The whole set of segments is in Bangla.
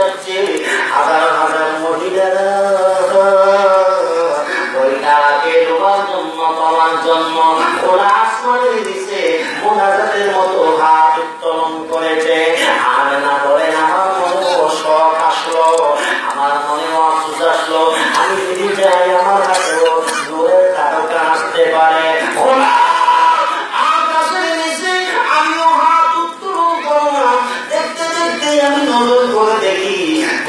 করছে হাজার হাজার মহিলারা। মহিলাকে ডোবার জন্য পাওয়ার জন্য ওরা আশ্রয় দিছে। মোনাজাতের মতো হাত উত্তোলন করেছে।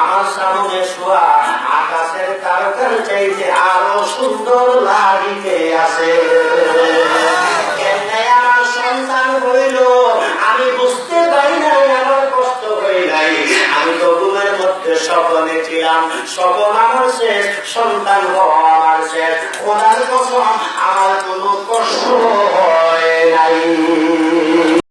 আমার সামনে শোয়া, আকাশের তারকার চাইতে আরও সুন্দর লাগিতে আমার সন্তান হইল, আমি বুঝতে পারি নাই, আমার কষ্ট হই নাই। আমি তো ঘুমের মধ্যে স্বপনে ছিলাম, স্বপন আমার শেষ, সন্তান হওয়া আমার শেষ। ওনার কসম, আমার কোনো কষ্ট